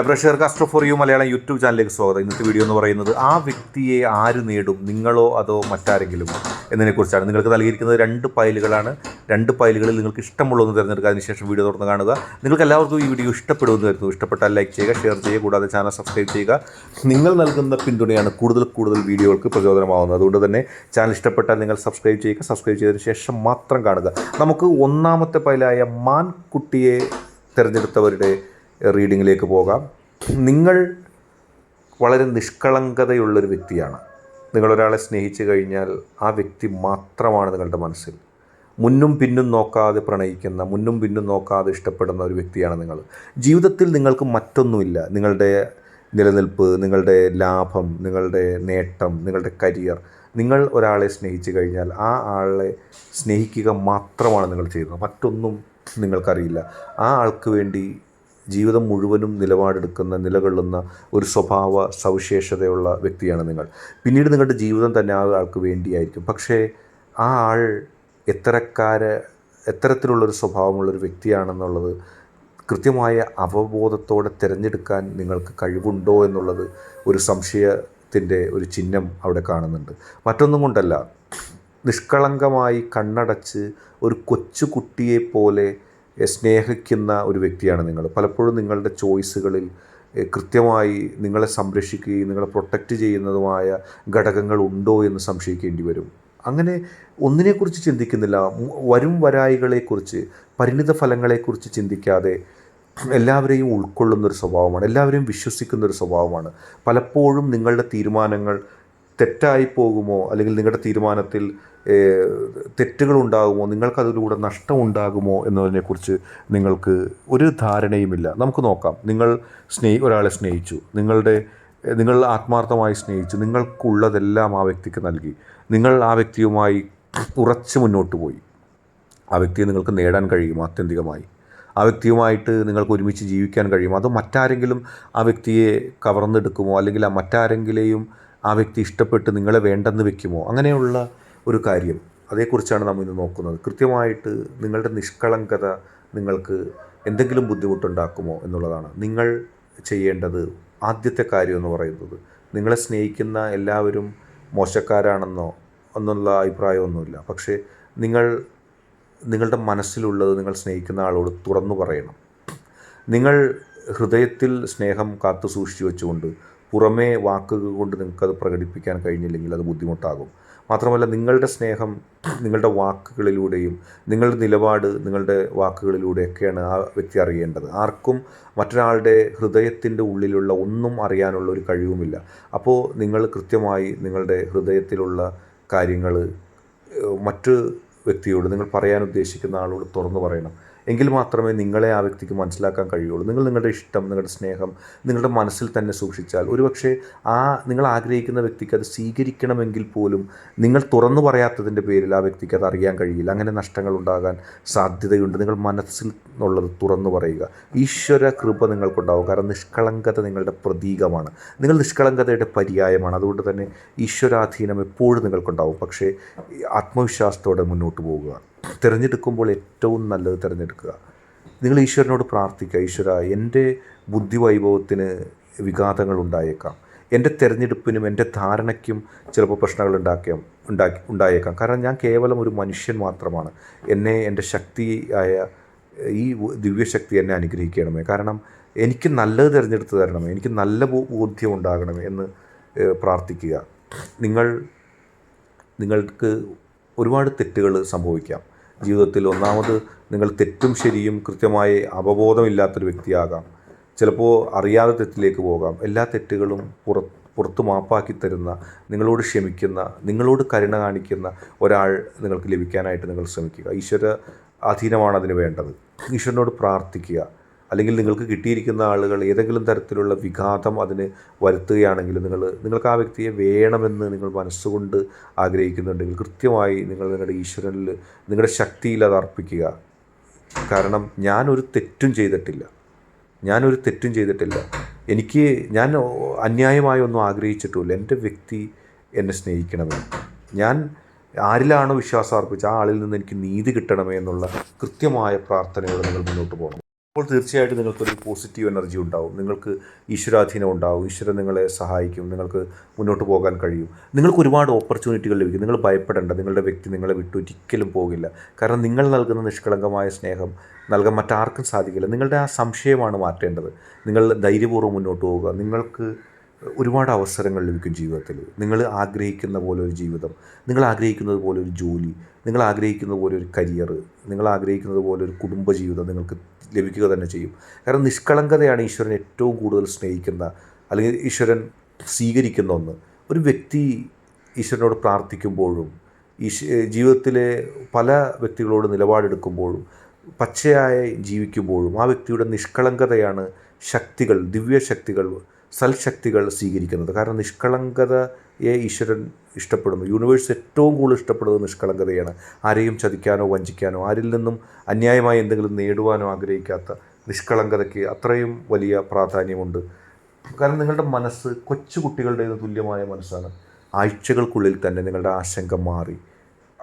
പ്രേക്ഷകർക്ക് astro for you Malayalam YouTube ചാനലിലേക്ക് സ്വാഗതം. ഇന്നത്തെ വീഡിയോ എന്ന് പറയുന്നത് ആ വ്യക്തിയെ ആര് നേടും? നിങ്ങളോ അതോ മറ്റാരെങ്കിലും? എന്നതിനെക്കുറിച്ചാണ്. നിങ്ങൾക്ക് നൽകിയിരിക്കുന്നത് രണ്ട് ഫയലുകളാണ്. രണ്ട് ഫയലുകളിൽ നിങ്ങൾക്ക് ഇഷ്ടമുള്ളതെന്ന് തിരഞ്ഞെടുക്കുക. അതിനുശേഷം വീഡിയോ തുറന്ന് കാണുക. നിങ്ങൾക്ക് എല്ലാവർക്കും ഈ വീഡിയോ ഇഷ്ടപ്പെടുമെന്ന് വരുന്നു ഇഷ്ടപ്പെട്ടാൽ ലൈക്ക് ചെയ്യുക ഷെയർ ചെയ്യുക കൂടാതെ ചാനൽ സബ്സ്ക്രൈബ് ചെയ്യുക. നിങ്ങൾ നൽകുന്ന പിന്തുണയാണ് കൂടുതൽ കൂടുതൽ വീഡിയോകൾക്ക് പ്രചോദനമാവുന്നത്. അതുകൊണ്ട് തന്നെ ചാനൽ ഇഷ്ടപ്പെട്ടാൽ നിങ്ങൾ സബ്സ്ക്രൈബ് ചെയ്യുക. സബ്സ്ക്രൈബ് ചെയ്തതിന് ശേഷം മാത്രം കാണുക. നമുക്ക് ഒന്നാമത്തെ ഫയലായ മാൻകുട്ടിയെ തിരഞ്ഞെടുത്തവരുടെ റീഡിങ്ങിലേക്ക് പോകാം. നിങ്ങൾ വളരെ നിഷ്കളങ്കതയുള്ളൊരു വ്യക്തിയാണ്. നിങ്ങളൊരാളെ സ്നേഹിച്ചു കഴിഞ്ഞാൽ ആ വ്യക്തി മാത്രമാണ് നിങ്ങളുടെ മനസ്സിൽ. മുന്നും പിന്നും നോക്കാതെ പ്രണയിക്കുന്ന മുന്നും പിന്നും നോക്കാതെ ഇഷ്ടപ്പെടുന്ന ഒരു വ്യക്തിയാണ് നിങ്ങൾ. ജീവിതത്തിൽ നിങ്ങൾക്ക് മറ്റൊന്നുമില്ല. നിങ്ങളുടെ നിലനിൽപ്പ് നിങ്ങളുടെ ലാഭം നിങ്ങളുടെ നേട്ടം നിങ്ങളുടെ കരിയർ. നിങ്ങൾ ഒരാളെ സ്നേഹിച്ചു കഴിഞ്ഞാൽ ആ ആളെ സ്നേഹിക്കുക മാത്രമാണ് നിങ്ങൾ ചെയ്യുന്നത്. മറ്റൊന്നും നിങ്ങൾക്കറിയില്ല. ആ ആൾക്ക് വേണ്ടി ജീവിതം മുഴുവനും നിലപാടെടുക്കുന്ന നിലകൊള്ളുന്ന ഒരു സ്വഭാവ സവിശേഷതയുള്ള വ്യക്തിയാണ് നിങ്ങൾ. പിന്നീട് നിങ്ങളുടെ ജീവിതം തന്നെ ആ ആൾക്ക് വേണ്ടിയായിരിക്കും. പക്ഷേ ആ ആൾ എത്തരക്കാര് എത്തരത്തിലുള്ളൊരു സ്വഭാവമുള്ളൊരു വ്യക്തിയാണെന്നുള്ളത് കൃത്യമായ അവബോധത്തോടെ തിരഞ്ഞെടുക്കാൻ നിങ്ങൾക്ക് കഴിവുണ്ടോ എന്നുള്ളത് ഒരു സംശയത്തിന്റെ ഒരു ചിഹ്നം അവിടെ കാണുന്നുണ്ട്. മറ്റൊന്നും കൊണ്ടല്ല നിഷ്കളങ്കമായി കണ്ണടച്ച് ഒരു കൊച്ചു കുട്ടിയെ പോലെ സ്നേഹിക്കുന്ന ഒരു വ്യക്തിയാണ് നിങ്ങൾ. പലപ്പോഴും നിങ്ങളുടെ ചോയ്സുകളിൽ കൃത്യമായി നിങ്ങളെ സംരക്ഷിക്കുകയും നിങ്ങളെ പ്രൊട്ടക്റ്റ് ചെയ്യുന്നതുമായ ഘടകങ്ങൾ ഉണ്ടോ എന്ന് സംശയിക്കേണ്ടി വരും. അങ്ങനെ ഒന്നിനെക്കുറിച്ച് ചിന്തിക്കുന്നില്ല. വരും വരായികളെക്കുറിച്ച് പരിണിത ഫലങ്ങളെക്കുറിച്ച് ചിന്തിക്കാതെ എല്ലാവരെയും ഉൾക്കൊള്ളുന്ന ഒരു സ്വഭാവമാണ് എല്ലാവരെയും വിശ്വസിക്കുന്ന ഒരു സ്വഭാവമാണ്. പലപ്പോഴും നിങ്ങളുടെ തീരുമാനങ്ങൾ തെറ്റായി പോകുമോ? അല്ലെങ്കിൽ നിങ്ങളുടെ തീരുമാനത്തിൽ തെറ്റുകളുണ്ടാകുമോ? നിങ്ങൾക്കതിലൂടെ നഷ്ടം ഉണ്ടാകുമോ എന്നതിനെക്കുറിച്ച് നിങ്ങൾക്ക് ഒരു ധാരണയുമില്ല. നമുക്ക് നോക്കാം. നിങ്ങൾ സ്നേഹി ഒരാളെ സ്നേഹിച്ചു. നിങ്ങളുടെ നിങ്ങൾ ആത്മാർത്ഥമായി സ്നേഹിച്ചു. നിങ്ങൾക്കുള്ളതെല്ലാം ആ വ്യക്തിക്ക് നൽകി. നിങ്ങൾ ആ വ്യക്തിയുമായി ഉറച്ചു മുന്നോട്ട് പോയി. ആ വ്യക്തിയെ നിങ്ങൾക്ക് നേടാൻ കഴിയും ആത്യന്തികമായി. ആ വ്യക്തിയുമായിട്ട് നിങ്ങൾക്ക് ഒരുമിച്ച് ജീവിക്കാൻ കഴിയും. അത് മറ്റാരെങ്കിലും ആ വ്യക്തിയെ കവർന്നെടുക്കുമോ? അല്ലെങ്കിൽ ആ മറ്റാരെങ്കിലെയും ആ വ്യക്തി ഇഷ്ടപ്പെട്ട് നിങ്ങളെ വേണ്ടെന്ന് വെക്കുമോ? അങ്ങനെയുള്ള ഒരു കാര്യം. അതേക്കുറിച്ചാണ് നമ്മൾ ഇന്ന് നോക്കുന്നത്. കൃത്യമായിട്ട് നിങ്ങളുടെ നിഷ്കളങ്കത നിങ്ങൾക്ക് എന്തെങ്കിലും ബുദ്ധിമുട്ടുണ്ടാക്കുമോ എന്നുള്ളതാണ്. നിങ്ങൾ ചെയ്യേണ്ടത് ആദ്യത്തെ കാര്യം എന്ന് പറയുന്നത് നിങ്ങളെ സ്നേഹിക്കുന്ന എല്ലാവരും മോശക്കാരാണെന്നോ എന്നുള്ള അഭിപ്രായമൊന്നുമില്ല. പക്ഷേ നിങ്ങൾ നിങ്ങളുടെ മനസ്സിലുള്ളത് നിങ്ങൾ സ്നേഹിക്കുന്ന ആളോട് തുറന്നു പറയണം. നിങ്ങൾ ഹൃദയത്തിൽ സ്നേഹം കാത്തു സൂക്ഷിച്ചു വെച്ചുകൊണ്ട് പുറമേ വാക്കുകൾ കൊണ്ട് നിങ്ങൾക്കത് പ്രകടിപ്പിക്കാൻ കഴിഞ്ഞില്ലെങ്കിൽ അത് ബുദ്ധിമുട്ടാകും. മാത്രമല്ല നിങ്ങളുടെ സ്നേഹം നിങ്ങളുടെ വാക്കുകളിലൂടെയും നിങ്ങളുടെ നിലപാട് നിങ്ങളുടെ വാക്കുകളിലൂടെയൊക്കെയാണ് ആ വ്യക്തി അറിയേണ്ടത്. ആർക്കും മറ്റൊരാളുടെ ഹൃദയത്തിന്റെ ഉള്ളിലുള്ള ഒന്നും അറിയാനുള്ള ഒരു കഴിവുമില്ല. അപ്പോൾ നിങ്ങൾ കൃത്യമായി നിങ്ങളുടെ ഹൃദയത്തിലുള്ള കാര്യങ്ങൾ മറ്റ് വ്യക്തിയോട് നിങ്ങൾ പറയാൻ ഉദ്ദേശിക്കുന്ന ആളോട് തുറന്നു പറയണം. എങ്കിൽ മാത്രമേ നിങ്ങളെ ആ വ്യക്തിക്ക് മനസ്സിലാക്കാൻ കഴിയുള്ളൂ. നിങ്ങൾ നിങ്ങളുടെ ഇഷ്ടം നിങ്ങളുടെ സ്നേഹം നിങ്ങളുടെ മനസ്സിൽ തന്നെ സൂക്ഷിച്ചാൽ ഒരുപക്ഷെ ആ നിങ്ങൾ ആഗ്രഹിക്കുന്ന വ്യക്തിക്ക് അത് സ്വീകരിക്കണമെങ്കിൽ പോലും നിങ്ങൾ തുറന്നു പറയാത്തതിന്റെ പേരിൽ ആ വ്യക്തിക്ക് അത് അറിയാൻ കഴിയില്ല. അങ്ങനെ നഷ്ടങ്ങൾ ഉണ്ടാകാൻ സാധ്യതയുണ്ട്. നിങ്ങൾ മനസ്സിൽ ഉള്ളത് തുറന്നു പറയുക. ഈശ്വര കൃപ നിങ്ങൾക്കുണ്ടാവും. കാരണം നിഷ്കളങ്കത നിങ്ങളുടെ പ്രതീകമാണ്. നിങ്ങൾ നിഷ്കളങ്കതയുടെ പര്യായമാണ്. അതുകൊണ്ട് തന്നെ ഈശ്വരാധീനം എപ്പോഴും നിങ്ങൾക്കുണ്ടാവും. പക്ഷേ ആത്മവിശ്വാസത്തോടെ മുന്നോട്ട് പോവുക തിരഞ്ഞെടുക്കുമ്പോൾ ഏറ്റവും നല്ലത് തിരഞ്ഞെടുക്കുക. നിങ്ങൾ ഈശ്വരനോട് പ്രാർത്ഥിക്കുക ഈശ്വര എന്റെ ബുദ്ധിവൈഭവത്തിന് വിഘാതങ്ങൾ ഉണ്ടായേക്കാം. എന്റെ തിരഞ്ഞെടുപ്പിനും എന്റെ ധാരണയ്ക്കും ചിലപ്പോൾ പ്രശ്നങ്ങൾ ഉണ്ടാക്കിയ ഉണ്ടാക്കി ഉണ്ടായേക്കാം. കാരണം ഞാൻ കേവലം ഒരു മനുഷ്യൻ മാത്രമാണ്. എന്നെ എന്റെ ശക്തിയായ ഈ ദിവ്യശക്തി എന്നെ അനുഗ്രഹിക്കണമേ. കാരണം എനിക്ക് നല്ലത് തിരഞ്ഞെടുത്ത് തരണമേ. എനിക്ക് നല്ല ബോധ്യം ഉണ്ടാകണമേ എന്ന് പ്രാർത്ഥിക്കുക. നിങ്ങൾ നിങ്ങൾക്ക് ഒരുപാട് തെറ്റുകൾ സംഭവിക്കാം. ജീവിതത്തിൽ ഒന്നാമത് നിങ്ങൾ തെറ്റും ശരിയും കൃത്യമായി അവബോധമില്ലാത്തൊരു വ്യക്തിയാകാം. ചിലപ്പോൾ അറിയാതെ തെറ്റിലേക്ക് പോകാം. എല്ലാ തെറ്റുകളും പുറത്ത് പുറത്ത് മാപ്പാക്കി തരുന്ന നിങ്ങളോട് ക്ഷമിക്കുന്ന നിങ്ങളോട് കരുണ കാണിക്കുന്ന ഒരാൾ നിങ്ങൾക്ക് ലഭിക്കാനായിട്ട് നിങ്ങൾ ശ്രമിക്കുക. ഈശ്വര അധീനമാണ് അതിന് വേണ്ടത്. ഈശ്വരനോട് പ്രാർത്ഥിക്കുക. അല്ലെങ്കിൽ നിങ്ങൾക്ക് കിട്ടിയിരിക്കുന്ന ആളുകൾ ഏതെങ്കിലും തരത്തിലുള്ള വിഘാതം അതിന് വരുത്തുകയാണെങ്കിൽ നിങ്ങൾ നിങ്ങൾക്ക് ആ വ്യക്തിയെ വേണമെന്ന് നിങ്ങൾ മനസ്സുകൊണ്ട് ആഗ്രഹിക്കുന്നുണ്ടെങ്കിൽ കൃത്യമായി നിങ്ങൾ നിങ്ങളുടെ ഈശ്വരനിൽ നിങ്ങളുടെ ശക്തിയിൽ അത് അർപ്പിക്കുക. കാരണം ഞാനൊരു തെറ്റും ചെയ്തിട്ടില്ല. ഞാനൊരു തെറ്റും ചെയ്തിട്ടില്ല. എനിക്ക് ഞാൻ അന്യായമായി ഒന്നും ആഗ്രഹിച്ചിട്ടുമില്ല. എന്റെ വ്യക്തി എന്നെ സ്നേഹിക്കണമെന്ന് ഞാൻ ആരിലാണോ വിശ്വാസം അർപ്പിച്ച ആ ആളിൽ നിന്ന് എനിക്ക് നീതി കിട്ടണമേ എന്നുള്ള കൃത്യമായ പ്രാർത്ഥനയോടെ നിങ്ങൾ മുന്നോട്ട് പോകണം. അപ്പോൾ തീർച്ചയായിട്ടും നിങ്ങൾക്കൊരു പോസിറ്റീവ് എനർജി ഉണ്ടാവും. നിങ്ങൾക്ക് ഈശ്വരാധീനം ഉണ്ടാവും. ഈശ്വരൻ നിങ്ങളെ സഹായിക്കും. നിങ്ങൾക്ക് മുന്നോട്ട് പോകാൻ കഴിയും. നിങ്ങൾക്ക് ഒരുപാട് ഓപ്പർച്യൂണിറ്റികൾ ലഭിക്കും. നിങ്ങൾ ഭയപ്പെടേണ്ട. നിങ്ങളുടെ വ്യക്തി നിങ്ങളെ വിട്ടൊരിക്കലും പോകില്ല. കാരണം നിങ്ങൾ നൽകുന്ന നിഷ്കളങ്കമായ സ്നേഹം നൽകാൻ മറ്റാർക്കും സാധിക്കില്ല. നിങ്ങളുടെ ആ സംശയമാണ് മാറ്റേണ്ടത്. നിങ്ങൾ ധൈര്യപൂർവം മുന്നോട്ട് പോവുക. നിങ്ങൾക്ക് ഒരുപാട് അവസരങ്ങൾ ലഭിക്കും ജീവിതത്തിൽ. നിങ്ങൾ ആഗ്രഹിക്കുന്ന പോലെ ഒരു ജീവിതം. നിങ്ങൾ ആഗ്രഹിക്കുന്നത് പോലെ ഒരു ജോലി. നിങ്ങൾ ആഗ്രഹിക്കുന്നത് പോലെ ഒരു കരിയർ. നിങ്ങൾ ആഗ്രഹിക്കുന്നത് പോലെ ഒരു കുടുംബജീവിതം നിങ്ങൾക്ക് ലഭിക്കുക തന്നെ ചെയ്യും. കാരണം നിഷ്കളങ്കതയാണ് ഈശ്വരൻ ഏറ്റവും കൂടുതൽ സ്നേഹിക്കുന്ന അല്ലെങ്കിൽ ഈശ്വരൻ സ്വീകരിക്കുന്ന ഒന്ന്. ഒരു വ്യക്തി ഈശ്വരനോട് പ്രാർത്ഥിക്കുമ്പോഴും ഈശ് ജീവിതത്തിലെ പല വ്യക്തികളോട് നിലപാടെടുക്കുമ്പോഴും പച്ചയായി ജീവിക്കുമ്പോഴും ആ വ്യക്തിയുടെ നിഷ്കളങ്കതയാണ് ശക്തികൾ ദിവ്യശക്തികൾ സൽശക്തികൾ സ്വീകരിക്കുന്നത്. കാരണം നിഷ്കളങ്കതയെ ഈശ്വരൻ ഇഷ്ടപ്പെടുന്നു. യൂണിവേഴ്സ് ഏറ്റവും കൂടുതൽ ഇഷ്ടപ്പെടുന്നത് നിഷ്കളങ്കതയാണ്. ആരെയും ചതിക്കാനോ വഞ്ചിക്കാനോ ആരിൽ നിന്നും അന്യായമായി എന്തെങ്കിലും നേടുവാനോ ആഗ്രഹിക്കാത്ത നിഷ്കളങ്കതയ്ക്ക് അത്രയും വലിയ പ്രാധാന്യമുണ്ട്. കാരണം നിങ്ങളുടെ മനസ്സ് കൊച്ചു കുട്ടികളുടേത് തുല്യമായ മനസ്സാണ്. ആഴ്ചകൾക്കുള്ളിൽ തന്നെ നിങ്ങളുടെ ആശങ്ക മാറി.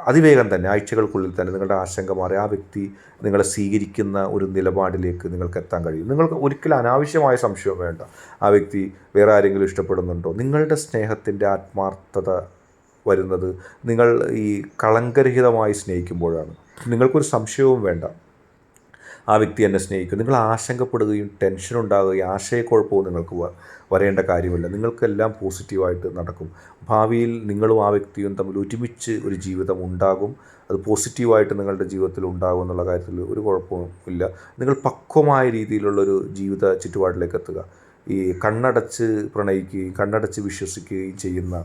അതിവേഗം തന്നെ ആഴ്ചകൾക്കുള്ളിൽ തന്നെ നിങ്ങളുടെ ആശങ്ക മാറി ആ വ്യക്തി നിങ്ങളെ സ്വീകരിക്കുന്ന ഒരു നിലപാടിലേക്ക് നിങ്ങൾക്ക് എത്താൻ കഴിയും. നിങ്ങൾക്ക് ഒരിക്കലും അനാവശ്യമായ സംശയം വേണ്ട. ആ വ്യക്തി വേറെ ആരെങ്കിലും ഇഷ്ടപ്പെടുന്നുണ്ടോ? നിങ്ങളുടെ സ്നേഹത്തിന്റെ ആത്മാർത്ഥത വരുന്നത് നിങ്ങൾ ഈ കളങ്കരഹിതമായി സ്നേഹിക്കുമ്പോഴാണ്. നിങ്ങൾക്കൊരു സംശയവും വേണ്ട. ആ വ്യക്തി എന്നെ സ്നേഹിക്കും. നിങ്ങൾ ആശങ്കപ്പെടുകയും ടെൻഷൻ ഉണ്ടാകുകയും ആശയക്കുഴപ്പവും നിങ്ങൾക്ക് വരേണ്ട കാര്യമില്ല. നിങ്ങൾക്കെല്ലാം പോസിറ്റീവായിട്ട് നടക്കും. ഭാവിയിൽ നിങ്ങളും ആ വ്യക്തിയും തമ്മിൽ ഒരുമിച്ച് ഒരു ജീവിതം ഉണ്ടാകും. അത് പോസിറ്റീവായിട്ട് നിങ്ങളുടെ ജീവിതത്തിൽ ഉണ്ടാകും എന്നുള്ള കാര്യത്തിൽ ഒരു കുഴപ്പവും ഇല്ല. നിങ്ങൾ പക്വമായ രീതിയിലുള്ളൊരു ജീവിത ചുറ്റുപാടിലേക്ക് എത്തുക. ഈ കണ്ണടച്ച് പ്രണയിക്കുകയും കണ്ണടച്ച് വിശ്വസിക്കുകയും ചെയ്യുന്ന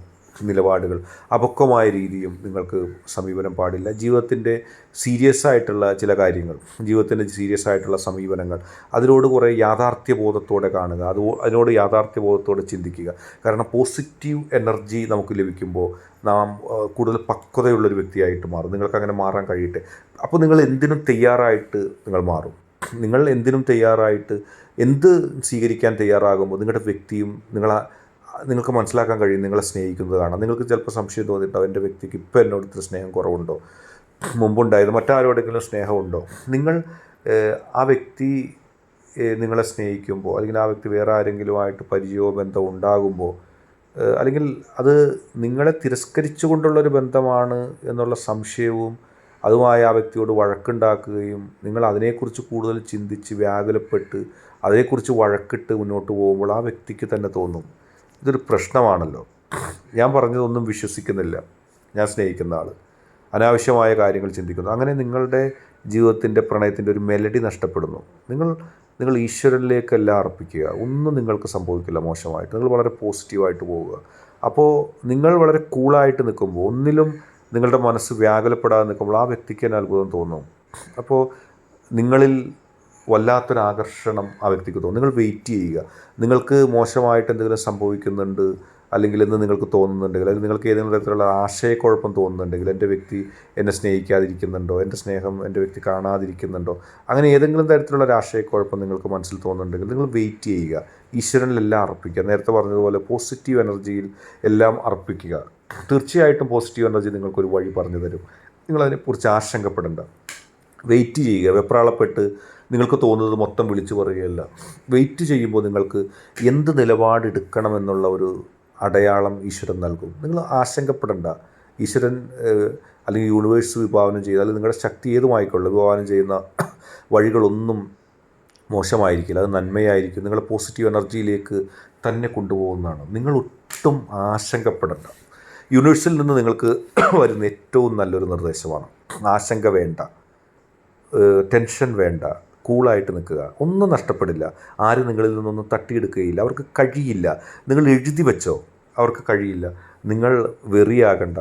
നിലപാടുകൾ. അപക്വമായ രീതിയും നിങ്ങൾക്ക് സമീപനം പാടില്ല. ജീവിതത്തിന്റെ സീരിയസ് ആയിട്ടുള്ള ചില കാര്യങ്ങൾ ജീവിതത്തിന്റെ സീരിയസ് ആയിട്ടുള്ള സമീപനങ്ങൾ അതിനോട് കുറേ യാഥാർത്ഥ്യബോധത്തോടെ കാണുക. അത് അതിനോട് യാഥാർത്ഥ്യബോധത്തോടെ ചിന്തിക്കുക. കാരണം പോസിറ്റീവ് എനർജി നമുക്ക് ലഭിക്കുമ്പോൾ നാം കൂടുതൽ പക്വതയുള്ളൊരു വ്യക്തിയായിട്ട് മാറും. നിങ്ങൾക്ക് അങ്ങനെ മാറാൻ കഴിയട്ടെ. അപ്പോൾ നിങ്ങൾ എന്തിനും തയ്യാറായിട്ട് നിങ്ങൾ മാറും. നിങ്ങൾ എന്തിനും തയ്യാറായിട്ട് എന്ത് സ്വീകരിക്കാൻ തയ്യാറാകുമ്പോൾ നിങ്ങളുടെ വ്യക്തിയും നിങ്ങളെ നിങ്ങൾക്ക് മനസ്സിലാക്കാൻ കഴിയും നിങ്ങളെ സ്നേഹിക്കുന്നത് കാണാം. നിങ്ങൾക്ക് ചിലപ്പോൾ സംശയം തോന്നിയിട്ടുണ്ടാവും എന്റെ വ്യക്തിക്ക് ഇപ്പോൾ എന്നോട് ഇത്ര സ്നേഹം കുറവുണ്ടോ? മുമ്പുണ്ടായത് മറ്റാരോടെങ്കിലും സ്നേഹമുണ്ടോ? നിങ്ങൾ ആ വ്യക്തി നിങ്ങളെ സ്നേഹിക്കുമ്പോൾ അല്ലെങ്കിൽ ആ വ്യക്തി വേറെ ആരെങ്കിലുമായിട്ട് പരിചയമോ ബന്ധമോ ഉണ്ടാകുമ്പോൾ അല്ലെങ്കിൽ അത് നിങ്ങളെ തിരസ്കരിച്ചുകൊണ്ടുള്ളൊരു ബന്ധമാണ് എന്നുള്ള സംശയവും അതുമായി ആ വ്യക്തിയോട് വഴക്കുണ്ടാക്കുകയും നിങ്ങൾ അതിനെക്കുറിച്ച് കൂടുതൽ ചിന്തിച്ച് വ്യാകുലപ്പെട്ട് അതിനെക്കുറിച്ച് വഴക്കിട്ട് മുന്നോട്ട് പോകുമ്പോൾ ആ വ്യക്തിക്ക് തന്നെ തോന്നും. ഇതൊരു പ്രശ്നമാണല്ലോ. ഞാൻ പറഞ്ഞതൊന്നും വിശ്വസിക്കുന്നില്ല. ഞാൻ സ്നേഹിക്കുന്ന ആൾ അനാവശ്യമായ കാര്യങ്ങൾ ചിന്തിക്കുന്നു. അങ്ങനെ നിങ്ങളുടെ ജീവിതത്തിന്റെ പ്രണയത്തിന്റെ ഒരു മെലഡി നഷ്ടപ്പെടുന്നു. നിങ്ങൾ നിങ്ങൾ ഈശ്വരനിലേക്കെല്ലാം അർപ്പിക്കുക. ഒന്നും നിങ്ങൾക്ക് സംഭവിക്കില്ല മോശമായിട്ട്. നിങ്ങൾ വളരെ പോസിറ്റീവായിട്ട് പോവുക. അപ്പോൾ നിങ്ങൾ വളരെ കൂളായിട്ട് നിൽക്കുമ്പോൾ ഒന്നിലും നിങ്ങളുടെ മനസ്സ് വ്യാകുലപ്പെടാതെ നിൽക്കുമ്പോൾ ആ വ്യക്തിക്ക് തന്നെ അത്ഭുതം തോന്നും. അപ്പോൾ നിങ്ങളിൽ വല്ലാത്തൊരു ആകർഷണം ആ വ്യക്തിക്ക് തോന്നും. നിങ്ങൾ വെയിറ്റ് ചെയ്യുക. നിങ്ങൾക്ക് മോശമായിട്ട് എന്തെങ്കിലും സംഭവിക്കുന്നുണ്ട് അല്ലെങ്കിൽ എന്ന് നിങ്ങൾക്ക് തോന്നുന്നുണ്ടെങ്കിൽ അല്ലെങ്കിൽ നിങ്ങൾക്ക് ഏതെങ്കിലും തരത്തിലുള്ള ആശയക്കുഴപ്പം തോന്നുന്നുണ്ടെങ്കിൽ എന്റെ വ്യക്തി എന്നെ സ്നേഹിക്കാതിരിക്കുന്നുണ്ടോ? എന്റെ സ്നേഹം എന്റെ വ്യക്തി കാണാതിരിക്കുന്നുണ്ടോ? അങ്ങനെ ഏതെങ്കിലും തരത്തിലുള്ള ഒരു ആശയക്കുഴപ്പം നിങ്ങൾക്ക് മനസ്സിൽ തോന്നുന്നുണ്ടെങ്കിൽ നിങ്ങൾ വെയിറ്റ് ചെയ്യുക. ഈശ്വരനിലെല്ലാം അർപ്പിക്കുക. നേരത്തെ പറഞ്ഞതുപോലെ പോസിറ്റീവ് എനർജിയിൽ എല്ലാം അർപ്പിക്കുക. തീർച്ചയായിട്ടും പോസിറ്റീവ് എനർജി നിങ്ങൾക്കൊരു വഴി പറഞ്ഞു തരും. നിങ്ങളതിനെക്കുറിച്ച് ആശങ്കപ്പെടേണ്ട. വെയിറ്റ് ചെയ്യുക. വെപ്രാളപ്പെട്ട് നിങ്ങൾക്ക് തോന്നുന്നത് മൊത്തം വിളിച്ചു പറയുകയല്ല. വെയിറ്റ് ചെയ്യുമ്പോൾ നിങ്ങൾക്ക് എന്ത് നിലപാടെടുക്കണമെന്നുള്ള ഒരു അടയാളം ഈശ്വരൻ നൽകും. നിങ്ങൾ ആശങ്കപ്പെടേണ്ട. ഈശ്വരൻ അല്ലെങ്കിൽ യൂണിവേഴ്സ് വിഭാവനം ചെയ്ത അല്ലെങ്കിൽ നിങ്ങളുടെ ശക്തി ഏതുമായിക്കൊള്ളു വിഭാവനം ചെയ്യുന്ന വഴികളൊന്നും മോശമായിരിക്കില്ല. അത് നന്മയായിരിക്കും. നിങ്ങളെ പോസിറ്റീവ് എനർജിയിലേക്ക് തന്നെ കൊണ്ടുപോകുന്നതാണ്. നിങ്ങൾ ഒട്ടും ആശങ്കപ്പെടേണ്ട. യൂണിവേഴ്സിൽ നിന്ന് നിങ്ങൾക്ക് വരുന്ന ഏറ്റവും നല്ലൊരു നിർദ്ദേശമാണ്. ആശങ്ക വേണ്ട. ടെൻഷൻ വേണ്ട. കൂളായിട്ട് നിൽക്കുക. ഒന്നും നഷ്ടപ്പെടില്ല. ആരും നിങ്ങളിൽ നിന്നൊന്നും തട്ടിയെടുക്കുകയില്ല. അവർക്ക് കഴിയില്ല. നിങ്ങൾ എഴുതി വെച്ചോ? അവർക്ക് കഴിയില്ല. നിങ്ങൾ വെറിയാകണ്ട.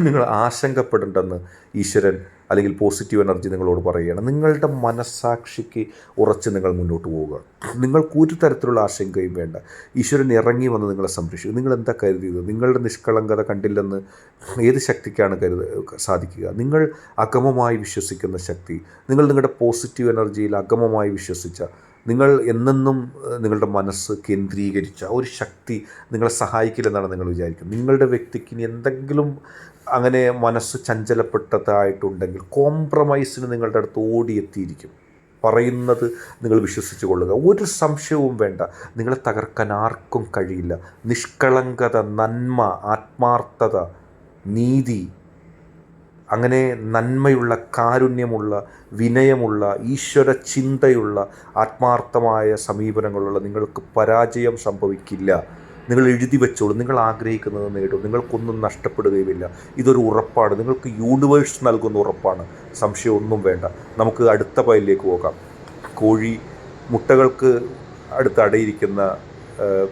നിങ്ങൾ ആശങ്കപ്പെടേണ്ടെന്ന് ഈശ്വരൻ അല്ലെങ്കിൽ പോസിറ്റീവ് എനർജി നിങ്ങളോട് പറയുകയാണ്. നിങ്ങളുടെ മനസ്സാക്ഷിക്ക് ഉറച്ച് നിങ്ങൾ മുന്നോട്ട് പോവുക. നിങ്ങൾക്ക് ഒരു തരത്തിലുള്ള ആശങ്കയും വേണ്ട. ഈശ്വരൻ ഇറങ്ങി വന്ന് നിങ്ങളെ സംരക്ഷിക്കും. നിങ്ങൾ എന്താ കരുതിയത്? നിങ്ങളുടെ നിഷ്കളങ്കത കണ്ടില്ലെന്ന് ഏത് ശക്തിക്കാണ് കരുത സാധിക്കുക? നിങ്ങൾ അഗമമായി വിശ്വസിക്കുന്ന ശക്തി നിങ്ങൾ നിങ്ങളുടെ പോസിറ്റീവ് എനർജിയിൽ അഗമമായി വിശ്വസിച്ച നിങ്ങൾ എന്നെന്നും നിങ്ങളുടെ മനസ്സ് കേന്ദ്രീകരിച്ച ഒരു ശക്തി നിങ്ങളെ സഹായിക്കില്ലെന്നാണ് നിങ്ങൾ വിചാരിക്കുന്നത്. നിങ്ങളുടെ വ്യക്തിക്ക് ഇനി എന്തെങ്കിലും അങ്ങനെ മനസ്സ് ചഞ്ചലപ്പെട്ടതായിട്ടുണ്ടെങ്കിൽ കോംപ്രമൈസിന് നിങ്ങളുടെ അടുത്ത് ഓടിയെത്തിയിരിക്കും. പറയുന്നത് നിങ്ങൾ വിശ്വസിച്ച് കൊള്ളുക ഒരു സംശയവും വേണ്ട. നിങ്ങളെ തകർക്കാൻ ആർക്കും കഴിയില്ല. നിഷ്കളങ്കത നന്മ ആത്മാർത്ഥത നീതി അങ്ങനെ നന്മയുള്ള കാരുണ്യമുള്ള വിനയമുള്ള ഈശ്വര ചിന്തയുള്ള ആത്മാർത്ഥമായ സമീപനങ്ങളുള്ള നിങ്ങൾക്ക് പരാജയം സംഭവിക്കില്ല. നിങ്ങൾ എഴുതി വെച്ചോളൂ. നിങ്ങൾ ആഗ്രഹിക്കുന്നത് നേടും. നിങ്ങൾക്കൊന്നും നഷ്ടപ്പെടുകയുമില്ല. ഇതൊരു ഉറപ്പാണ്. നിങ്ങൾക്ക് യൂണിവേഴ്സ് നൽകുന്ന ഉറപ്പാണ്. സംശയമൊന്നും വേണ്ട. നമുക്ക് അടുത്ത പയലിലേക്ക് പോകാം. കോഴി മുട്ടകൾക്ക് അടുത്ത് അടയിരിക്കുന്ന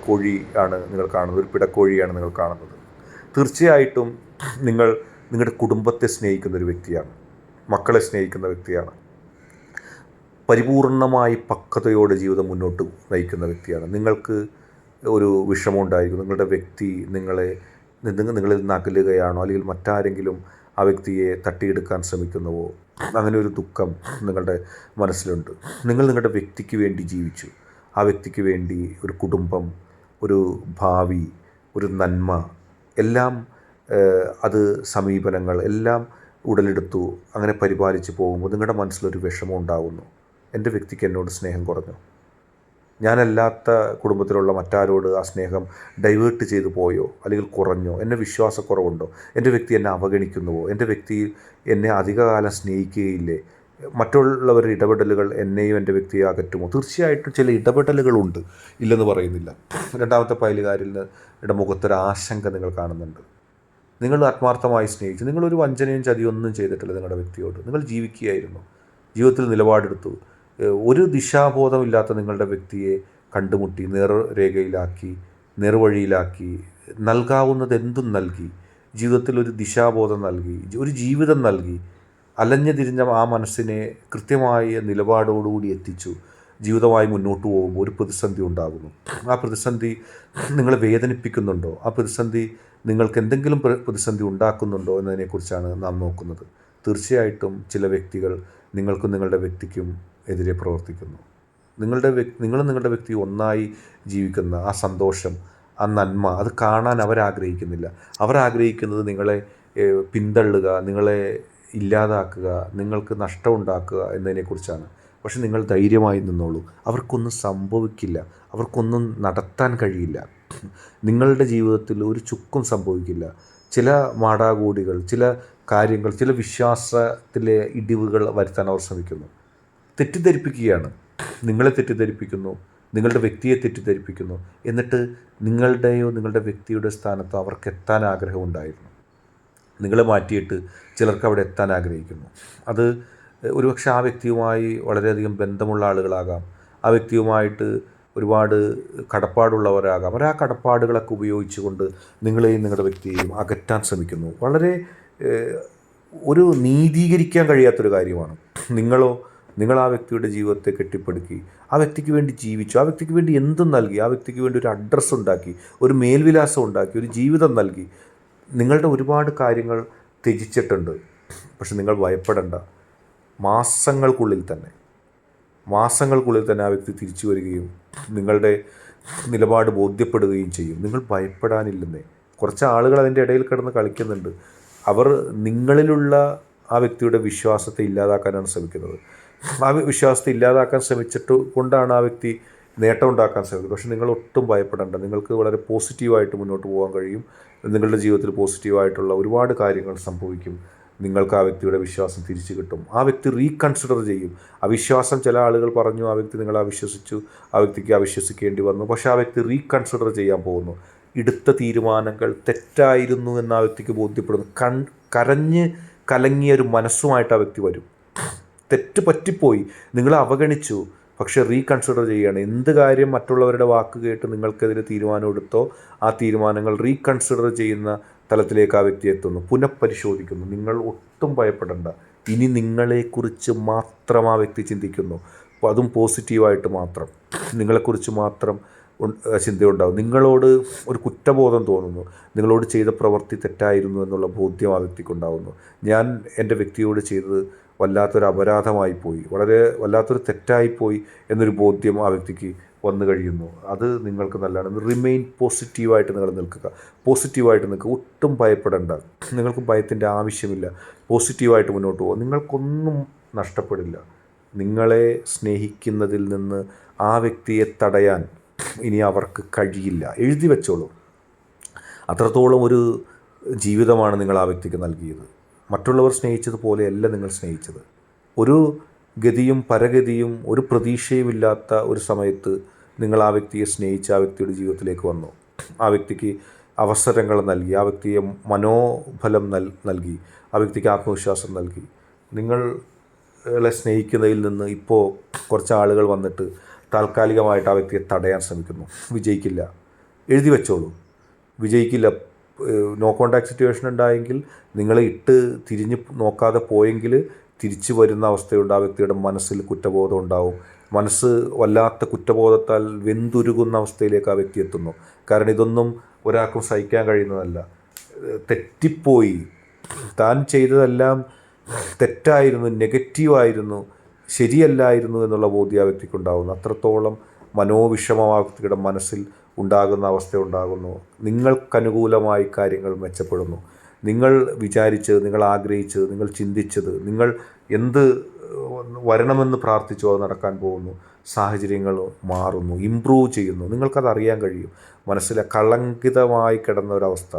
കോഴി ആണ് നിങ്ങൾ കാണുന്നത്. ഒരു പിടക്കോഴിയാണ് നിങ്ങൾ കാണുന്നത്. തീർച്ചയായിട്ടും നിങ്ങൾ നിങ്ങളുടെ കുടുംബത്തെ സ്നേഹിക്കുന്ന ഒരു വ്യക്തിയാണ്. മക്കളെ സ്നേഹിക്കുന്ന വ്യക്തിയാണ്. പരിപൂർണമായി പക്വതയോടെ ജീവിതം മുന്നോട്ട് നയിക്കുന്ന വ്യക്തിയാണ്. നിങ്ങൾക്ക് ഒരു വിഷമമുണ്ടായിരിക്കും. നിങ്ങളുടെ വ്യക്തി നിങ്ങളെ നിങ്ങൾ നിങ്ങളിൽ നിന്ന് അകലുകയാണോ അല്ലെങ്കിൽ മറ്റാരെങ്കിലും ആ വ്യക്തിയെ തട്ടിയെടുക്കാൻ ശ്രമിക്കുന്നുവോ? അങ്ങനെ ഒരു ദുഃഖം നിങ്ങളുടെ മനസ്സിലുണ്ട്. നിങ്ങൾ നിങ്ങളുടെ വ്യക്തിക്ക് വേണ്ടി ജീവിച്ചു. ആ വ്യക്തിക്ക് വേണ്ടി ഒരു കുടുംബം ഒരു ഭാവി ഒരു നന്മ എല്ലാം അത് സമീപനങ്ങൾ എല്ലാം ഉടലെടുത്തു അങ്ങനെ പരിപാലിച്ച് പോകുമ്പോൾ നിങ്ങളുടെ മനസ്സിലൊരു വിഷമം ഉണ്ടാകുന്നു എന്റെ വ്യക്തിക്ക് എന്നോട് സ്നേഹം കുറഞ്ഞു. ഞാനല്ലാത്ത കുടുംബത്തിലുള്ള മറ്റാരോട് ആ സ്നേഹം ഡൈവേർട്ട് ചെയ്തു പോയോ? അല്ലെങ്കിൽ കുറഞ്ഞോ? എന്നെ വിശ്വാസക്കുറവുണ്ടോ? എന്റെ വ്യക്തി എന്നെ അവഗണിക്കുന്നുവോ? എന്റെ വ്യക്തി എന്നെ അധികകാലം സ്നേഹിക്കുകയില്ലേ? മറ്റുള്ളവരുടെ ഇടപെടലുകൾ എന്നെയും എന്റെ വ്യക്തിയെ അകറ്റുമോ? തീർച്ചയായിട്ടും ചില ഇടപെടലുകളുണ്ട്. ഇല്ലെന്ന് പറയുന്നില്ല. രണ്ടാമത്തെ പയലുകാരിന്റെ മുഖത്തൊരു ആശങ്ക നിങ്ങൾ കാണുന്നുണ്ട്. നിങ്ങൾ ആത്മാർത്ഥമായി സ്നേഹിച്ചു. നിങ്ങളൊരു വഞ്ചനയും ചതിയൊന്നും ചെയ്തിട്ടില്ല നിങ്ങളുടെ വ്യക്തിയോട്. നിങ്ങൾ ജീവിക്കുകയായിരുന്നു. ജീവിതത്തിൽ നിലപാടെടുത്തു. ഒരു ദിശാബോധമില്ലാത്ത നിങ്ങളുടെ വ്യക്തിയെ കണ്ടുമുട്ടി നേർരേഖയിലാക്കി നേർവഴിയിലാക്കി നൽകാവുന്നത് എന്തും നൽകി ജീവിതത്തിൽ ഒരു ദിശാബോധം നൽകി ഒരു ജീവിതം നൽകി അലഞ്ഞു തിരിഞ്ഞ ആ മനസ്സിനെ കൃത്യമായ നിലപാടോടുകൂടി എത്തിച്ചു ജീവിതമായി മുന്നോട്ട് പോകുമ്പോൾ ഒരു പ്രതിസന്ധി ഉണ്ടാകുന്നു. ആ പ്രതിസന്ധി നിങ്ങളെ വേദനിപ്പിക്കുന്നുണ്ടോ? ആ പ്രതിസന്ധി നിങ്ങൾക്ക് എന്തെങ്കിലും പ്രതിസന്ധി ഉണ്ടാക്കുന്നുണ്ടോ എന്നതിനെക്കുറിച്ചാണ് നാം നോക്കുന്നത്. തീർച്ചയായിട്ടും ചില വ്യക്തികൾ നിങ്ങൾക്കും നിങ്ങളുടെ വ്യക്തിക്കും എതിരെ പ്രവർത്തിക്കുന്നു. നിങ്ങളുടെ വ്യക്തി നിങ്ങളും നിങ്ങളുടെ വ്യക്തി ഒന്നായി ജീവിക്കുന്ന ആ സന്തോഷം ആ നന്മ അത് കാണാൻ അവരാഗ്രഹിക്കുന്നില്ല അവരാഗ്രഹിക്കുന്നത് നിങ്ങളെ പിന്തള്ളുക നിങ്ങളെ ഇല്ലാതാക്കുക നിങ്ങൾക്ക് നഷ്ടമുണ്ടാക്കുക എന്നതിനെക്കുറിച്ചാണ്. പക്ഷെ നിങ്ങൾ ധൈര്യമായി നിന്നോളൂ. അവർക്കൊന്നും സംഭവിക്കില്ല. അവർക്കൊന്നും നടത്താൻ കഴിയില്ല. നിങ്ങളുടെ ജീവിതത്തിൽ ഒരു ചുക്കും സംഭവിക്കില്ല. ചില മാടാകൂടികൾ ചില കാര്യങ്ങൾ ചില വിശ്വാസത്തിലെ ഇടിവുകൾ വരുത്താൻ അവർ ശ്രമിക്കുന്നു. തെറ്റിദ്ധരിപ്പിക്കുകയാണ്. നിങ്ങളെ തെറ്റിദ്ധരിപ്പിക്കുന്നു നിങ്ങളുടെ വ്യക്തിയെ തെറ്റിദ്ധരിപ്പിക്കുന്നു. എന്നിട്ട് നിങ്ങളുടെയോ നിങ്ങളുടെ വ്യക്തിയുടെ സ്ഥാനത്തോ അവർക്ക് എത്താൻ ആഗ്രഹമുണ്ടായിരുന്നു നിങ്ങളെ മാറ്റിയിട്ട് ചിലർക്ക് അവിടെ എത്താൻ ആഗ്രഹിക്കുന്നു. അത് ഒരുപക്ഷെ ആ വ്യക്തിയുമായി വളരെയധികം ബന്ധമുള്ള ആളുകളാകാം. ആ വ്യക്തിയുമായിട്ട് ഒരുപാട് കടപ്പാടുള്ളവരാകാം. അവർ ആ കടപ്പാടുകളൊക്കെ ഉപയോഗിച്ചുകൊണ്ട് നിങ്ങളെയും നിങ്ങളുടെ വ്യക്തിയെയും അകറ്റാൻ ശ്രമിക്കുന്നു. വളരെ ഒരു നീതീകരിക്കാൻ കഴിയാത്തൊരു കാര്യമാണ്. നിങ്ങളോ നിങ്ങൾ ആ വ്യക്തിയുടെ ജീവിതത്തെ കെട്ടിപ്പടുക്കി. ആ വ്യക്തിക്ക് വേണ്ടി ജീവിച്ചു. ആ വ്യക്തിക്ക് വേണ്ടി എന്തും നൽകി. ആ വ്യക്തിക്ക് വേണ്ടി ഒരു അഡ്രസ്സ് ഉണ്ടാക്കി. ഒരു മേൽവിലാസം ഉണ്ടാക്കി. ഒരു ജീവിതം നൽകി. നിങ്ങളുടെ ഒരുപാട് കാര്യങ്ങൾ ത്യജിച്ചിട്ടുണ്ട്. പക്ഷെ നിങ്ങൾ ഭയപ്പെടേണ്ട. മാസങ്ങൾക്കുള്ളിൽ തന്നെ. മാസങ്ങൾക്കുള്ളിൽ തന്നെ ആ വ്യക്തി തിരിച്ചു വരികയും നിങ്ങളുടെ നിലപാട് ബോധ്യപ്പെടുകയും ചെയ്യും. നിങ്ങൾ ഭയപ്പെടാനില്ലെന്നേ. കുറച്ച് ആളുകൾ അതിന്റെ ഇടയിൽ കിടന്ന് കളിക്കുന്നുണ്ട്. അവർ നിങ്ങളിലുള്ള ആ വ്യക്തിയുടെ വിശ്വാസത്തെ ഇല്ലാതാക്കാനാണ് ശ്രമിക്കുന്നത്. ആ വിശ്വാസത്തെ ഇല്ലാതാക്കാൻ ശ്രമിച്ചിട്ട് കൊണ്ടാണ് ആ വ്യക്തി നേട്ടം ഉണ്ടാക്കാൻ ശ്രമിക്കുന്നത് പക്ഷേ നിങ്ങൾ ഒട്ടും ഭയപ്പെടേണ്ട. നിങ്ങൾക്ക് വളരെ പോസിറ്റീവായിട്ട് മുന്നോട്ട് പോകാൻ കഴിയും. നിങ്ങളുടെ ജീവിതത്തിൽ പോസിറ്റീവായിട്ടുള്ള ഒരുപാട് കാര്യങ്ങൾ സംഭവിക്കും. നിങ്ങൾക്ക് ആ വ്യക്തിയുടെ വിശ്വാസം തിരിച്ചു കിട്ടും. ആ വ്യക്തി റീകൺസിഡർ ചെയ്യും. അവിശ്വാസം ചില ആളുകൾ പറഞ്ഞു ആ വ്യക്തി നിങ്ങളെ അവിശ്വസിച്ചു ആ വ്യക്തിക്ക് അവിശ്വസിക്കേണ്ടി വന്നു. പക്ഷേ ആ വ്യക്തി റീകൺസിഡർ ചെയ്യാൻ പോകുന്നു. എടുത്ത തീരുമാനങ്ങൾ തെറ്റായിരുന്നു എന്ന് ആ വ്യക്തിക്ക് ബോധ്യപ്പെടുന്നു. കൺ കരഞ്ഞ് കലങ്ങിയ ഒരു മനസ്സുമായിട്ട് ആ വ്യക്തി വരും. തെറ്റ് പറ്റിപ്പോയി. നിങ്ങൾ അവഗണിച്ചു. പക്ഷെ റീകൺസിഡർ ചെയ്യുകയാണ് എന്ത് കാര്യം മറ്റുള്ളവരുടെ വാക്ക് കേട്ട് നിങ്ങൾക്കെതിരെ തീരുമാനം എടുത്തോ ആ തീരുമാനങ്ങൾ റീകൺസിഡർ ചെയ്യുന്ന തലത്തിലേക്ക് ആ വ്യക്തി എത്തുന്നു. പുനഃപരിശോധിക്കുന്നു. നിങ്ങൾ ഒട്ടും ഭയപ്പെടേണ്ട. ഇനി നിങ്ങളെക്കുറിച്ച് മാത്രം ആ വ്യക്തി ചിന്തിക്കുന്നു. അതും പോസിറ്റീവായിട്ട് മാത്രം. നിങ്ങളെക്കുറിച്ച് മാത്രം ചിന്തയുണ്ടാവും നിങ്ങളോട് ഒരു കുറ്റബോധം തോന്നുന്നു. നിങ്ങളോട് ചെയ്ത പ്രവൃത്തി തെറ്റായിരുന്നു എന്നുള്ള ബോധ്യം ആ വ്യക്തിക്കുണ്ടാവുന്നു ഞാൻ എന്റെ വ്യക്തിയോട് ചെയ്തത് വല്ലാത്തൊരു അപരാധമായി പോയി. വളരെ വല്ലാത്തൊരു തെറ്റായിപ്പോയി എന്നൊരു ബോധ്യം ആ വ്യക്തിക്ക് വന്നു കഴിയുന്നു. അത് നിങ്ങൾക്ക് നല്ലതാണ്. റിമെയിൻ പോസിറ്റീവായിട്ട് നിങ്ങൾ നിൽക്കുക. പോസിറ്റീവായിട്ട് നിൽക്കുക. ഒട്ടും ഭയപ്പെടേണ്ട. നിങ്ങൾക്ക് ഭയത്തിന്റെ ആവശ്യമില്ല. പോസിറ്റീവായിട്ട് മുന്നോട്ട് പോകുക നിങ്ങൾക്കൊന്നും നഷ്ടപ്പെടില്ല. നിങ്ങളെ സ്നേഹിക്കുന്നതിൽ നിന്ന് ആ വ്യക്തിയെ തടയാൻ ഇനി അവർക്ക് കഴിയില്ല. എഴുതി വെച്ചോളൂ. അത്രത്തോളം ഒരു ജീവിതമാണ് നിങ്ങൾ ആ വ്യക്തിക്ക് നൽകിയത്. മറ്റുള്ളവർ സ്നേഹിച്ചതുപോലെയല്ല നിങ്ങൾ സ്നേഹിച്ചത്. ഒരു ഗതിയും പരഗതിയും ഒരു പ്രതീക്ഷയുമില്ലാത്ത ഒരു സമയത്ത് നിങ്ങൾ ആ വ്യക്തിയെ സ്നേഹിച്ച് ആ വ്യക്തിയുടെ ജീവിതത്തിലേക്ക് വന്നു. ആ വ്യക്തിക്ക് അവസരങ്ങൾ നൽകി ആ വ്യക്തിയെ മനോഫലം നൽ നൽകി ആ വ്യക്തിക്ക് ആത്മവിശ്വാസം നൽകി. നിങ്ങളെ സ്നേഹിക്കുന്നതിൽ നിന്ന് ഇപ്പോൾ കുറച്ച് ആളുകൾ വന്നിട്ട് താൽക്കാലികമായിട്ട് ആ വ്യക്തിയെ തടയാൻ ശ്രമിക്കുന്നു. വിജയിക്കില്ല. എഴുതി വെച്ചോളൂ. വിജയിക്കില്ല നോ കോണ്ടാക്ട് സിറ്റുവേഷൻ ഉണ്ടായെങ്കിൽ നിങ്ങളെ ഇട്ട് തിരിഞ്ഞ് നോക്കാതെ പോയെങ്കിൽ തിരിച്ചു വരുന്ന അവസ്ഥയുണ്ട്. ആ വ്യക്തിയുടെ മനസ്സിൽ കുറ്റബോധം ഉണ്ടാവും. മനസ്സ് വല്ലാത്ത കുറ്റബോധത്താൽ വെന്തുരുകുന്ന അവസ്ഥയിലേക്ക് ആ വ്യക്തി എത്തുന്നു. കാരണം ഇതൊന്നും ഒരാൾക്കും സഹിക്കാൻ കഴിയുന്നതല്ല. തെറ്റിപ്പോയി. താൻ ചെയ്തതെല്ലാം തെറ്റായിരുന്നു നെഗറ്റീവായിരുന്നു ശരിയല്ലായിരുന്നു എന്നുള്ള ബോധ്യം ആ വ്യക്തിക്കുണ്ടാകുന്നു അത്രത്തോളം മനോവിഷമം വ്യക്തിയുടെ മനസ്സിൽ ഉണ്ടാകുന്ന അവസ്ഥ ഉണ്ടാകുന്നു. നിങ്ങൾക്കനുകൂലമായി കാര്യങ്ങൾ മെച്ചപ്പെടുന്നു. നിങ്ങൾ വിചാരിച്ചത് നിങ്ങൾ ആഗ്രഹിച്ചത് നിങ്ങൾ ചിന്തിച്ചത് നിങ്ങൾ എന്ത് വരണമെന്ന് പ്രാർത്ഥിച്ചോ അത് നടക്കാൻ പോകുന്നു. സാഹചര്യങ്ങൾ മാറുന്നു ഇമ്പ്രൂവ് ചെയ്യുന്നു. നിങ്ങൾക്കത് അറിയാൻ കഴിയും. മനസ്സിലെ കളങ്കിതമായി കിടന്ന ഒരവസ്ഥ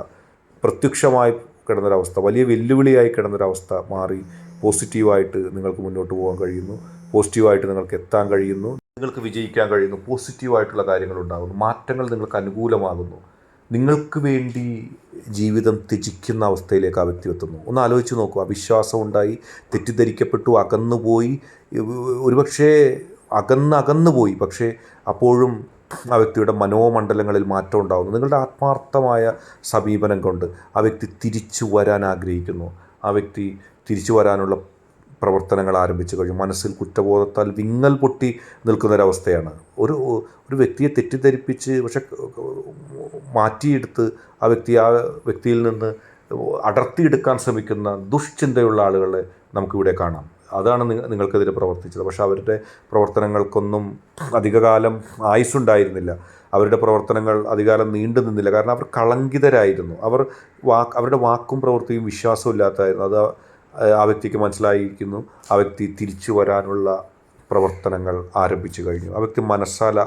പ്രത്യക്ഷമായി കിടന്നൊരവസ്ഥ വലിയ വെല്ലുവിളിയായി കിടന്നൊരവസ്ഥ മാറി പോസിറ്റീവായിട്ട് നിങ്ങൾക്ക് മുന്നോട്ട് പോകാൻ കഴിയുന്നു. പോസിറ്റീവായിട്ട് നിങ്ങൾക്ക് എത്താൻ കഴിയുന്നു. നിങ്ങൾക്ക് വിജയിക്കാൻ കഴിയുന്നു പോസിറ്റീവായിട്ടുള്ള കാര്യങ്ങൾ ഉണ്ടാകുന്നു മാറ്റങ്ങൾ നിങ്ങൾക്ക് അനുകൂലമാകുന്നു നിങ്ങൾക്ക് വേണ്ടി ജീവിതം ത്യജിക്കുന്ന അവസ്ഥയിലേക്ക് ആ വ്യക്തി എത്തുന്നു. ഒന്ന് ആലോചിച്ച് നോക്കൂ വിശ്വാസം ഉണ്ടായി തെറ്റിദ്ധരിക്കപ്പെട്ടു അകന്നുപോയി ഒരുപക്ഷേ അകന്ന് അകന്നു പോയി പക്ഷേ അപ്പോഴും ആ വ്യക്തിയുടെ മനോമണ്ഡലങ്ങളിൽ മാറ്റം ഉണ്ടാകുന്നു. നിങ്ങളുടെ ആത്മാർത്ഥമായ സമീപനം കൊണ്ട് ആ വ്യക്തി തിരിച്ചു വരാൻ ആഗ്രഹിക്കുന്നു. ആ വ്യക്തി തിരിച്ചു വരാനുള്ള പ്രവർത്തനങ്ങൾ ആരംഭിച്ചു കഴിഞ്ഞു. മനസ്സിൽ കുറ്റബോധത്താൽ വിങ്ങൽ പൊട്ടി നിൽക്കുന്നൊരവസ്ഥയാണ്. ഒരു ഒരു വ്യക്തിയെ തെറ്റിദ്ധരിപ്പിച്ച് പക്ഷെ മാറ്റിയെടുത്ത് ആ വ്യക്തി ആ വ്യക്തിയിൽ നിന്ന് അടർത്തിയെടുക്കാൻ ശ്രമിക്കുന്ന ദുഷ്ചിന്തയുള്ള ആളുകളെ നമുക്കിവിടെ കാണാം. അതാണ് നിങ്ങൾക്കെതിരെ പ്രവർത്തിച്ചത്. പക്ഷെ അവരുടെ പ്രവർത്തനങ്ങൾക്കൊന്നും അധികകാലം ആയുസ്സുണ്ടായിരുന്നില്ല. അവരുടെ പ്രവർത്തനങ്ങൾ അധികാലം നീണ്ടു നിന്നില്ല. കാരണം അവർ കളങ്കിതരായിരുന്നു. അവർ വാക്ക് അവരുടെ വാക്കും പ്രവൃത്തിയും വിശ്വാസവും ഇല്ലാത്തതായിരുന്നു. അത് ആ വ്യക്തിക്ക് മനസ്സിലായിരിക്കുന്നു. ആ വ്യക്തി തിരിച്ചു വരാനുള്ള പ്രവർത്തനങ്ങൾ ആരംഭിച്ചു കഴിഞ്ഞു. ആ വ്യക്തി മനസ്സാല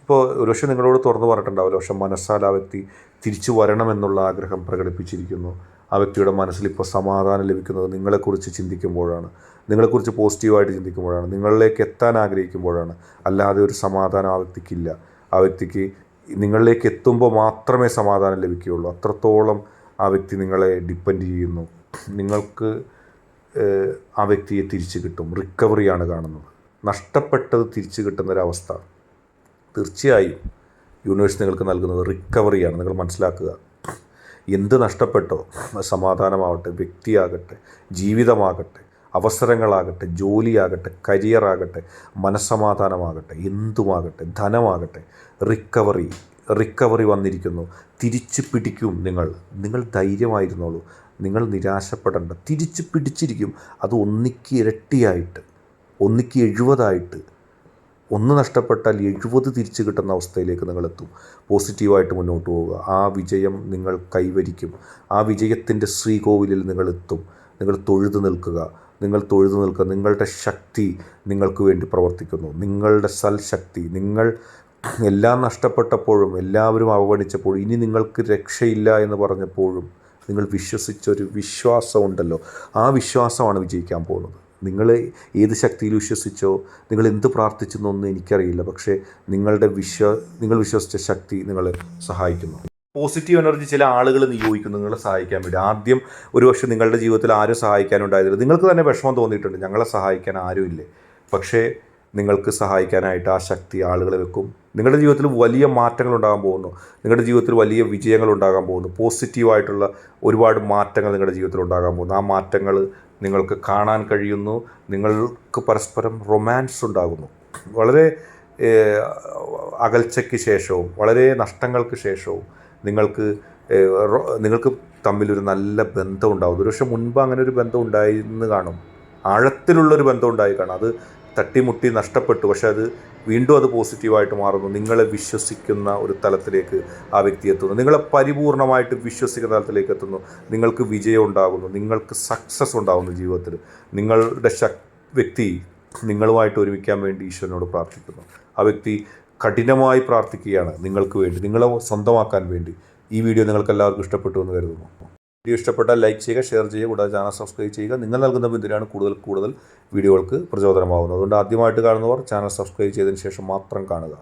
ഇപ്പോൾ ഒരുപക്ഷെ നിങ്ങളോട് തുറന്നു പറഞ്ഞിട്ടുണ്ടാവില്ല പക്ഷെ മനസ്സാല ആ വ്യക്തി തിരിച്ചു വരണമെന്നുള്ള ആഗ്രഹം പ്രകടിപ്പിച്ചിരിക്കുന്നു. ആ വ്യക്തിയുടെ മനസ്സിൽ ഇപ്പോൾ സമാധാനം ലഭിക്കുന്നത് നിങ്ങളെക്കുറിച്ച് ചിന്തിക്കുമ്പോഴാണ്. നിങ്ങളെക്കുറിച്ച് പോസിറ്റീവായിട്ട് ചിന്തിക്കുമ്പോഴാണ്. നിങ്ങളിലേക്ക് എത്താൻ ആഗ്രഹിക്കുമ്പോഴാണ്. അല്ലാതെ ഒരു സമാധാനം ആ വ്യക്തിക്കില്ല. ആ വ്യക്തിക്ക് നിങ്ങളിലേക്ക് എത്തുമ്പോൾ മാത്രമേ സമാധാനം ലഭിക്കുകയുള്ളൂ. അത്രത്തോളം ആ വ്യക്തി നിങ്ങളെ ഡിപ്പെൻഡ് ചെയ്യുന്നു. നിങ്ങൾക്ക് ആ വ്യക്തിയെ തിരിച്ചു കിട്ടും. റിക്കവറിയാണ് കാണുന്നത്. നഷ്ടപ്പെട്ടത് തിരിച്ചു കിട്ടുന്നൊരവസ്ഥ. തീർച്ചയായും യൂണിവേഴ്സ് നിങ്ങൾക്ക് നൽകുന്നത് റിക്കവറിയാണ്. നിങ്ങൾ മനസ്സിലാക്കുക. എന്ത് നഷ്ടപ്പെട്ടോ സമാധാനമാവട്ടെ വ്യക്തിയാകട്ടെ ജീവിതമാകട്ടെ അവസരങ്ങളാകട്ടെ ജോലിയാകട്ടെ കരിയറാകട്ടെ മനസ്സമാധാനമാകട്ടെ എന്തുമാകട്ടെ ധനമാകട്ടെ റിക്കവറി റിക്കവറി വന്നിരിക്കുന്നു. തിരിച്ചു പിടിക്കും നിങ്ങൾ. നിങ്ങൾ ധൈര്യമായിരുന്നോളൂ. നിങ്ങൾ നിരാശപ്പെടേണ്ട. തിരിച്ച് പിടിച്ചിരിക്കും. അത് ഒന്നിക്ക് ഇരട്ടിയായിട്ട് ഒന്നിക്ക് എഴുപതായിട്ട് ഒന്ന് നഷ്ടപ്പെട്ടാൽ എഴുപത് തിരിച്ചു കിട്ടുന്ന അവസ്ഥയിലേക്ക് നിങ്ങളെത്തും പോസിറ്റീവായിട്ട് മുന്നോട്ട് പോവുക. ആ വിജയം നിങ്ങൾ കൈവരിക്കും. ആ വിജയത്തിന്റെ ശ്രീകോവിലിൽ നിങ്ങൾ എത്തും. നിങ്ങൾ തൊഴുതു നിൽക്കുക. നിങ്ങൾ തൊഴുതു നിൽക്കുക. നിങ്ങളുടെ ശക്തി നിങ്ങൾക്ക് വേണ്ടി പ്രവർത്തിക്കുന്നു. നിങ്ങളുടെ സൽശക്തി. നിങ്ങൾ എല്ലാം നഷ്ടപ്പെട്ടപ്പോഴും എല്ലാവരും അവഗണിച്ചപ്പോഴും ഇനി നിങ്ങൾക്ക് രക്ഷയില്ല എന്ന് പറഞ്ഞപ്പോഴും നിങ്ങൾ വിശ്വസിച്ചൊരു വിശ്വാസമുണ്ടല്ലോ. ആ വിശ്വാസമാണ് വിജയിക്കാൻ പോകുന്നത്. നിങ്ങൾ ഏത് ശക്തിയിൽ വിശ്വസിച്ചോ നിങ്ങൾ എന്ത് പ്രാർത്ഥിച്ചെന്നൊന്നും എനിക്കറിയില്ല. പക്ഷേ നിങ്ങളുടെ വിശ്വ നിങ്ങൾ വിശ്വസിച്ച ശക്തി നിങ്ങളെ സഹായിക്കുന്നു. പോസിറ്റീവ് എനർജി ചില ആളുകൾ നിയോഗിക്കുന്നു നിങ്ങളെ സഹായിക്കാൻ വേണ്ടി. ആദ്യം ഒരുപക്ഷെ നിങ്ങളുടെ ജീവിതത്തിൽ ആരും സഹായിക്കാനുണ്ടായതില്ല നിങ്ങൾക്ക് തന്നെ വിഷമം തോന്നിയിട്ടുണ്ട്. ഞങ്ങളെ സഹായിക്കാൻ ആരുമില്ലേ? പക്ഷേ നിങ്ങൾക്ക് സഹായിക്കാനായിട്ട് ആ ശക്തി ആളുകളെ വെക്കും. നിങ്ങളുടെ ജീവിതത്തിൽ വലിയ മാറ്റങ്ങൾ ഉണ്ടാകാൻ പോകുന്നു. നിങ്ങളുടെ ജീവിതത്തിൽ വലിയ വിജയങ്ങൾ ഉണ്ടാകാൻ പോകുന്നു. പോസിറ്റീവായിട്ടുള്ള ഒരുപാട് മാറ്റങ്ങൾ നിങ്ങളുടെ ജീവിതത്തിൽ ഉണ്ടാകാൻ പോകുന്നു. ആ മാറ്റങ്ങൾ നിങ്ങൾക്ക് കാണാൻ കഴിയുന്നു. നിങ്ങൾക്ക് പരസ്പരം റൊമാൻസ് ഉണ്ടാകുന്നു. വളരെ അകൽച്ചയ്ക്ക് ശേഷവും വളരെ നഷ്ടങ്ങൾക്ക് ശേഷവും നിങ്ങൾക്ക് നിങ്ങൾക്ക് തമ്മിലൊരു നല്ല ബന്ധം ഉണ്ടാകും ഒരുപക്ഷെ മുൻപ് അങ്ങനെ ഒരു ബന്ധം ഉണ്ടായിരുന്നു കാണും. ആഴത്തിലുള്ളൊരു ബന്ധം ഉണ്ടായി കാണും. അത് തട്ടിമുട്ടി നഷ്ടപ്പെട്ടു. പക്ഷെ അത് വീണ്ടും അത് പോസിറ്റീവായിട്ട് മാറുന്നു. നിങ്ങളെ വിശ്വസിക്കുന്ന ഒരു തലത്തിലേക്ക് ആ വ്യക്തി എത്തുന്നു. നിങ്ങളെ പരിപൂർണമായിട്ട് വിശ്വസിക്കുന്ന തലത്തിലേക്ക് എത്തുന്നു. നിങ്ങൾക്ക് വിജയം ഉണ്ടാകുന്നു. നിങ്ങൾക്ക് സക്സസ് ഉണ്ടാകുന്നു ജീവിതത്തിൽ. നിങ്ങളുടെ ശക് വ്യക്തി നിങ്ങളുമായിട്ട് ഒരുമിക്കാൻ വേണ്ടി ഈശ്വരനോട് പ്രാർത്ഥിക്കുന്നു. ആ വ്യക്തി കഠിനമായി പ്രാർത്ഥിക്കുകയാണ്. നിങ്ങൾക്ക് വേണ്ടി നിങ്ങളെ സ്വന്തമാക്കാൻ വേണ്ടി. ഈ വീഡിയോ നിങ്ങൾക്ക് എല്ലാവർക്കും ഇഷ്ടപ്പെട്ടു എന്ന് കരുതുന്നു. വീഡിയോ ഇഷ്ടപ്പെട്ടാൽ ലൈക്ക് ചെയ്യുക ഷെയർ ചെയ്യുക കൂടാതെ ചാനൽ സബ്സ്ക്രൈബ് ചെയ്യുക. നിങ്ങൾ നൽകുന്ന പിന്തുണയാണ് കൂടുതൽ കൂടുതൽ വീഡിയോകൾക്ക് പ്രചോദനമാകുന്നത് അതുകൊണ്ട് ആദ്യമായിട്ട് കാണുന്നവർ ചാനൽ സബ്സ്ക്രൈബ് ചെയ്തതിന് ശേഷം മാത്രം കാണുക.